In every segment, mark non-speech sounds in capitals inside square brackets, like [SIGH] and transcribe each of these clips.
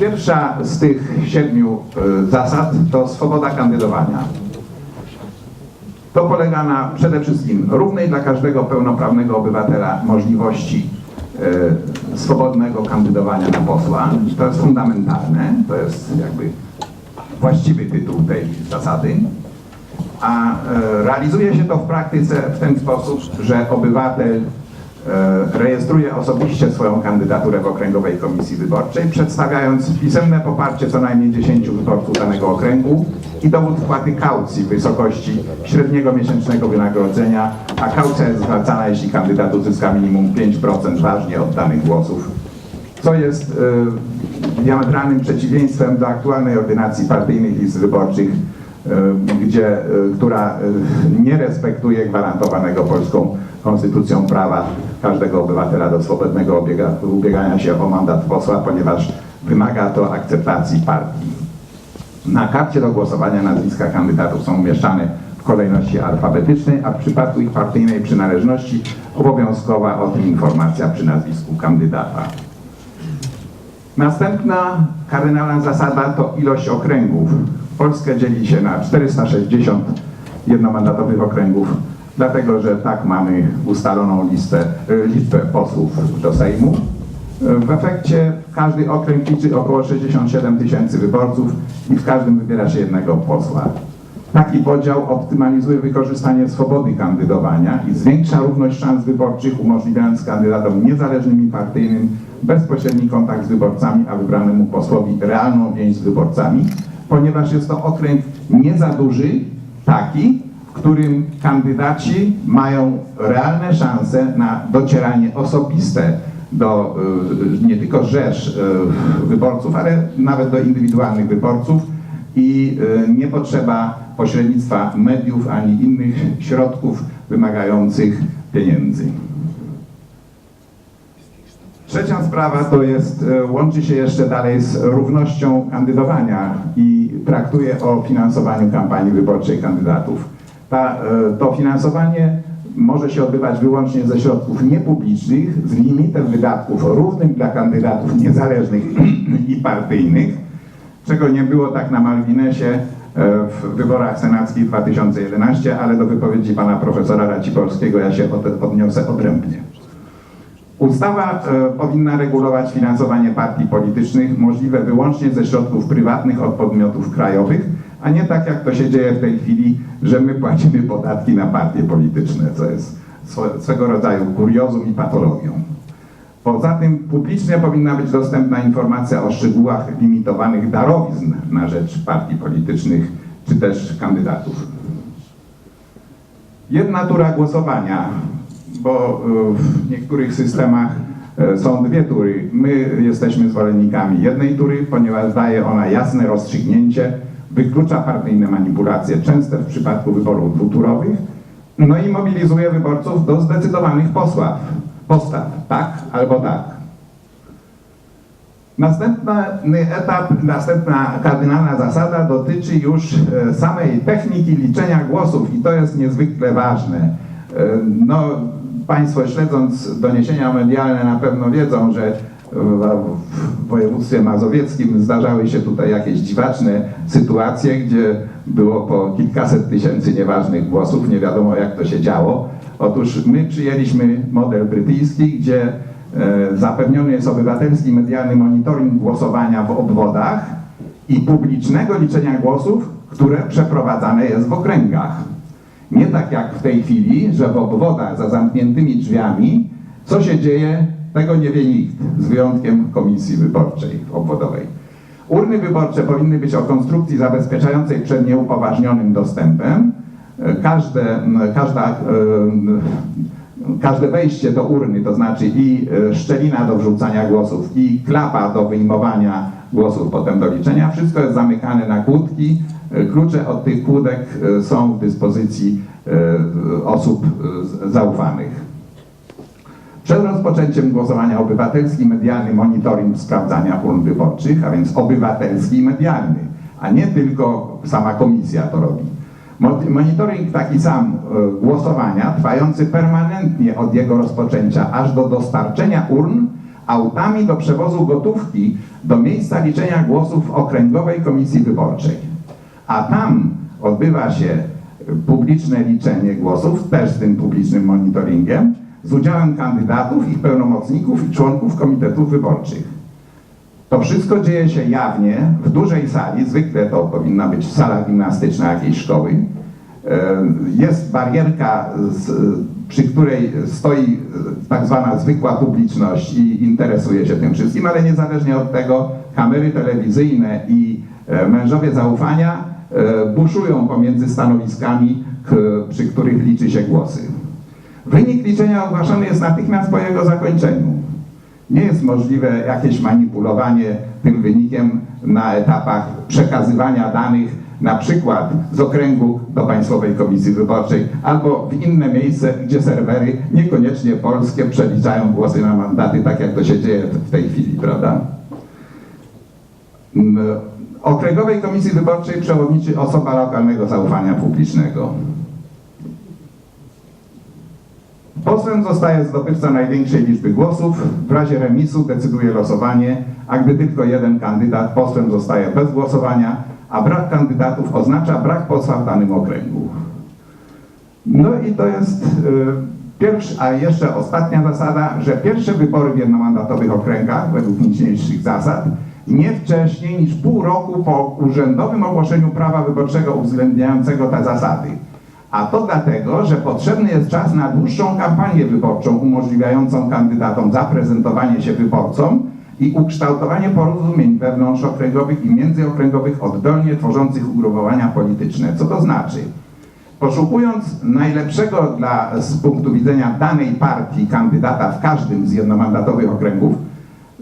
Pierwsza z tych siedmiu e, zasad to swoboda kandydowania. To polega na przede wszystkim równej dla każdego pełnoprawnego obywatela możliwości e, swobodnego kandydowania na posła. To jest fundamentalne, to jest jakby właściwy tytuł tej zasady. A e, realizuje się to w praktyce w ten sposób, że obywatel rejestruje osobiście swoją kandydaturę w Okręgowej Komisji Wyborczej, przedstawiając pisemne poparcie co najmniej 10 wyborców danego okręgu i dowód wpłaty kaucji w wysokości średniego miesięcznego wynagrodzenia, a kaucja jest zwracana, jeśli kandydat uzyska minimum 5% ważnie oddanych głosów. Co jest e, diametralnym przeciwieństwem do aktualnej ordynacji partyjnych list wyborczych, e, gdzie, e, która e, nie respektuje gwarantowanego polską konstytucją prawa każdego obywatela do swobodnego ubiegania się o mandat posła, ponieważ wymaga to akceptacji partii. Na karcie do głosowania nazwiska kandydatów są umieszczane w kolejności alfabetycznej, a w przypadku ich partyjnej przynależności obowiązkowa o tym informacja przy nazwisku kandydata. Następna kardynalna zasada to ilość okręgów. Polskę dzieli się na 460 jednomandatowych okręgów, dlatego że tak mamy ustaloną listę, y, liczbę posłów do Sejmu. Y, W efekcie każdy okręg liczy około 67 tysięcy wyborców i w każdym wybiera się jednego posła. Taki podział optymalizuje wykorzystanie swobody kandydowania i zwiększa równość szans wyborczych, umożliwiając kandydatom niezależnym i partyjnym bezpośredni kontakt z wyborcami, a wybranemu posłowi realną więź z wyborcami, ponieważ jest to okręg nie za duży, taki, którym kandydaci mają realne szanse na docieranie osobiste do y, nie tylko rzesz y, wyborców, ale nawet do indywidualnych wyborców i y, nie potrzeba pośrednictwa mediów ani innych środków wymagających pieniędzy. Trzecia sprawa to jest, łączy się jeszcze dalej z równością kandydowania i traktuje o finansowaniu kampanii wyborczej kandydatów. Ta, e, to finansowanie może się odbywać wyłącznie ze środków niepublicznych, z limitem wydatków równym dla kandydatów niezależnych i partyjnych, czego nie było tak na marginesie e, w wyborach senackich 2011, ale do wypowiedzi pana profesora Raciborskiego ja się od, odniosę odrębnie. Ustawa e, powinna regulować finansowanie partii politycznych możliwe wyłącznie ze środków prywatnych od podmiotów krajowych, a nie tak jak to się dzieje w tej chwili, że my płacimy podatki na partie polityczne, co jest swego rodzaju kuriozum i patologią. Poza tym publicznie powinna być dostępna informacja o szczegółach limitowanych darowizn na rzecz partii politycznych czy też kandydatów. Jedna tura głosowania, bo y, w niektórych systemach y, są dwie tury. My jesteśmy zwolennikami jednej tury, ponieważ daje ona jasne rozstrzygnięcie, wyklucza partyjne manipulacje, częste w przypadku wyborów dwuturowych, no i mobilizuje wyborców do zdecydowanych posław, postaw, tak albo tak. Następny etap, następna kardynalna zasada dotyczy już e, samej techniki liczenia głosów i to jest niezwykle ważne. E, No, Państwo śledząc doniesienia medialne na pewno wiedzą, że w województwie mazowieckim zdarzały się tutaj jakieś dziwaczne sytuacje, gdzie było po kilkaset tysięcy nieważnych głosów, nie wiadomo jak to się działo. Otóż my przyjęliśmy model brytyjski, gdzie e, zapewniony jest obywatelski medialny monitoring głosowania w obwodach i publicznego liczenia głosów, które przeprowadzane jest w okręgach. Nie tak jak w tej chwili, że w obwodach za zamkniętymi drzwiami, co się dzieje, tego nie wie nikt, z wyjątkiem komisji wyborczej obwodowej. Urny wyborcze powinny być o konstrukcji zabezpieczającej przed nieupoważnionym dostępem. Każde, każda, e, każde wejście do urny, to znaczy i e, szczelina do wrzucania głosów, i klapa do wyjmowania głosów potem do liczenia, wszystko jest zamykane na kłódki. Klucze od tych kłódek e, są w dyspozycji osób zaufanych. Przed rozpoczęciem głosowania obywatelski medialny monitoring sprawdzania urn wyborczych, a więc obywatelski i medialny, a nie tylko sama komisja to robi. Mo- Monitoring taki sam e, głosowania, trwający permanentnie od jego rozpoczęcia aż do dostarczenia urn, autami do przewozu gotówki do miejsca liczenia głosów w Okręgowej Komisji Wyborczej. A tam odbywa się publiczne liczenie głosów, też z tym publicznym monitoringiem, z udziałem kandydatów, ich pełnomocników i członków komitetów wyborczych. To wszystko dzieje się jawnie, w dużej sali, zwykle to powinna być sala gimnastyczna jakiejś szkoły. E, Jest barierka, przy której stoi e, tak zwana zwykła publiczność i interesuje się tym wszystkim, ale niezależnie od tego kamery telewizyjne i e, mężowie zaufania buszują pomiędzy stanowiskami, przy których liczy się głosy. Wynik liczenia ogłaszany jest natychmiast po jego zakończeniu. Nie jest możliwe jakieś manipulowanie tym wynikiem na etapach przekazywania danych, na przykład z okręgu do Państwowej Komisji Wyborczej albo w inne miejsce, gdzie serwery niekoniecznie polskie przeliczają głosy na mandaty, tak jak to się dzieje w tej chwili, prawda? Mm, Okręgowej Komisji Wyborczej przewodniczy osoba lokalnego zaufania publicznego. Posłem zostaje zdobywca największej liczby głosów. W razie remisu decyduje losowanie, a gdy tylko jeden kandydat, posłem zostaje bez głosowania, a brak kandydatów oznacza brak posła w danym okręgu. No i to jest y, pierwsza, a jeszcze ostatnia zasada, że pierwsze wybory w jednomandatowych okręgach, według niniejszych zasad, nie wcześniej niż pół roku po urzędowym ogłoszeniu prawa wyborczego uwzględniającego te zasady. A to dlatego, że potrzebny jest czas na dłuższą kampanię wyborczą umożliwiającą kandydatom zaprezentowanie się wyborcom i ukształtowanie porozumień wewnątrzokręgowych i międzyokręgowych oddolnie tworzących ugrupowania polityczne. Co to znaczy? Poszukując najlepszego dla, z punktu widzenia danej partii kandydata w każdym z jednomandatowych okręgów,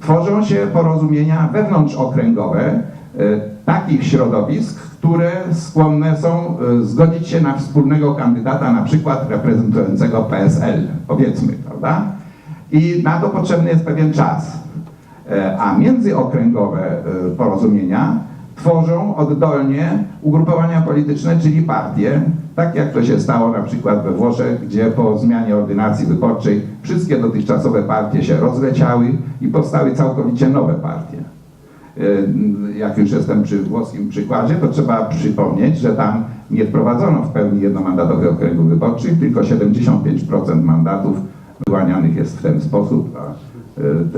tworzą się porozumienia wewnątrzokręgowe e, takich środowisk, które skłonne są e, zgodzić się na wspólnego kandydata, na przykład reprezentującego PSL, powiedzmy, prawda? I na to potrzebny jest pewien czas. E, A międzyokręgowe e, porozumienia tworzą oddolnie ugrupowania polityczne, czyli partie, tak jak to się stało na przykład we Włoszech, gdzie po zmianie ordynacji wyborczej wszystkie dotychczasowe partie się rozleciały i powstały całkowicie nowe partie. E, Jak już jestem przy włoskim przykładzie, to trzeba przypomnieć, że tam nie wprowadzono w pełni jednomandatowych okręgów wyborczych, tylko 75% mandatów wyłanianych jest w ten sposób. A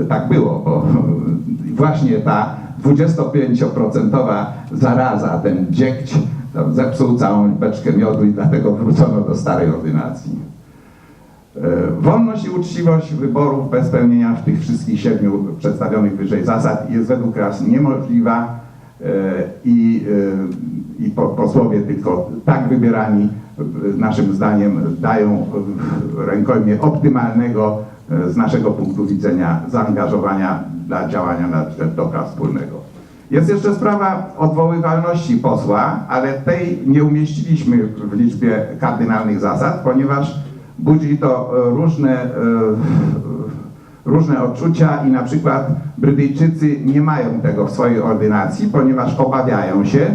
e, tak było, bo [LAUGHS] właśnie ta 25% zaraza, ten dziegć, zepsuł całą beczkę miodu i dlatego wrócono do starej ordynacji. E, Wolność i uczciwość wyborów bez spełnienia tych wszystkich siedmiu przedstawionych wyżej zasad jest według nas niemożliwa e, i, e, i po- posłowie tylko tak wybierani naszym zdaniem dają rękojmie optymalnego z naszego punktu widzenia zaangażowania dla działania na rzecz dobra wspólnego. Jest jeszcze sprawa odwoływalności posła, ale tej nie umieściliśmy w liczbie kardynalnych zasad, ponieważ budzi to e, różne, e, różne odczucia i na przykład Brytyjczycy nie mają tego w swojej ordynacji, ponieważ obawiają się,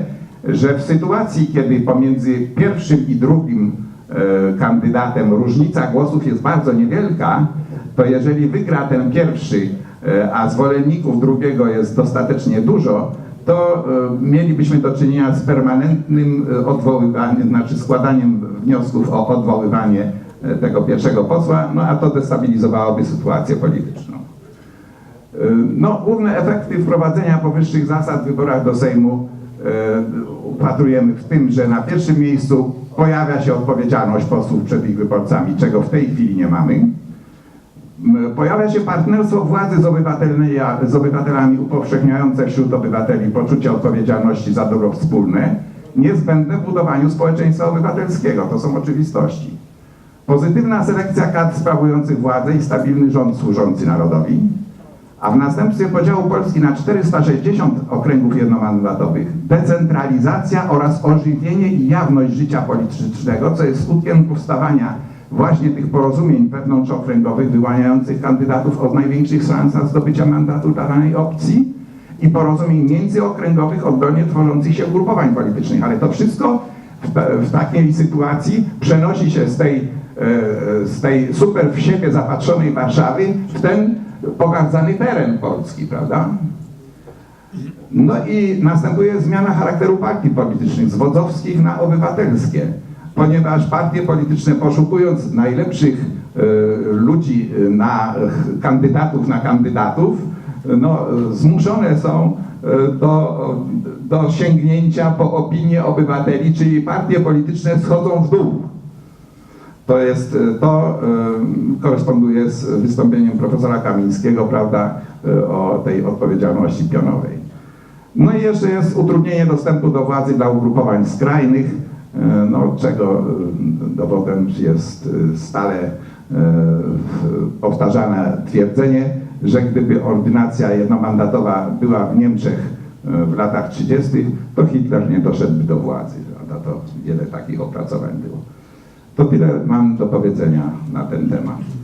że w sytuacji, kiedy pomiędzy pierwszym i drugim e, kandydatem różnica głosów jest bardzo niewielka, to jeżeli wygra ten pierwszy, a zwolenników drugiego jest dostatecznie dużo, to mielibyśmy do czynienia z permanentnym odwoływaniem, znaczy składaniem wniosków o odwoływanie tego pierwszego posła, no a to destabilizowałoby sytuację polityczną. E, No, główne efekty wprowadzenia powyższych zasad w wyborach do Sejmu e, upatrujemy w tym, że na pierwszym miejscu pojawia się odpowiedzialność posłów przed ich wyborcami, czego w tej chwili nie mamy. Pojawia się partnerstwo władzy z, z obywatelami upowszechniające wśród obywateli poczucie odpowiedzialności za dobro wspólne, niezbędne w budowaniu społeczeństwa obywatelskiego. To są oczywistości. Pozytywna selekcja kadr sprawujących władzę i stabilny rząd służący narodowi, a w następstwie podziału Polski na 460 okręgów jednomandatowych, decentralizacja oraz ożywienie i jawność życia politycznego, co jest skutkiem powstawania właśnie tych porozumień wewnątrzokręgowych wyłaniających kandydatów o największych szansach zdobycia mandatu dla danej opcji i porozumień międzyokręgowych oddolnie tworzących się ugrupowań politycznych. Ale to wszystko w, w takiej sytuacji przenosi się z tej, z tej super w siebie zapatrzonej Warszawy w ten pogardzany teren Polski, prawda? No i następuje zmiana charakteru partii politycznych z wodzowskich na obywatelskie, ponieważ partie polityczne poszukując najlepszych e, ludzi e, na e, kandydatów na kandydatów, no, e, zmuszone są e, do, do sięgnięcia po opinię obywateli, czyli partie polityczne schodzą w dół. To jest, e, to e, koresponduje z wystąpieniem profesora Kamińskiego, prawda, e, o tej odpowiedzialności pionowej. No i jeszcze jest utrudnienie dostępu do władzy dla ugrupowań skrajnych, no, czego dowodem jest stale powtarzane twierdzenie, że gdyby ordynacja jednomandatowa była w Niemczech w latach 30., to Hitler nie doszedłby do władzy. To wiele takich opracowań było. To tyle mam do powiedzenia na ten temat.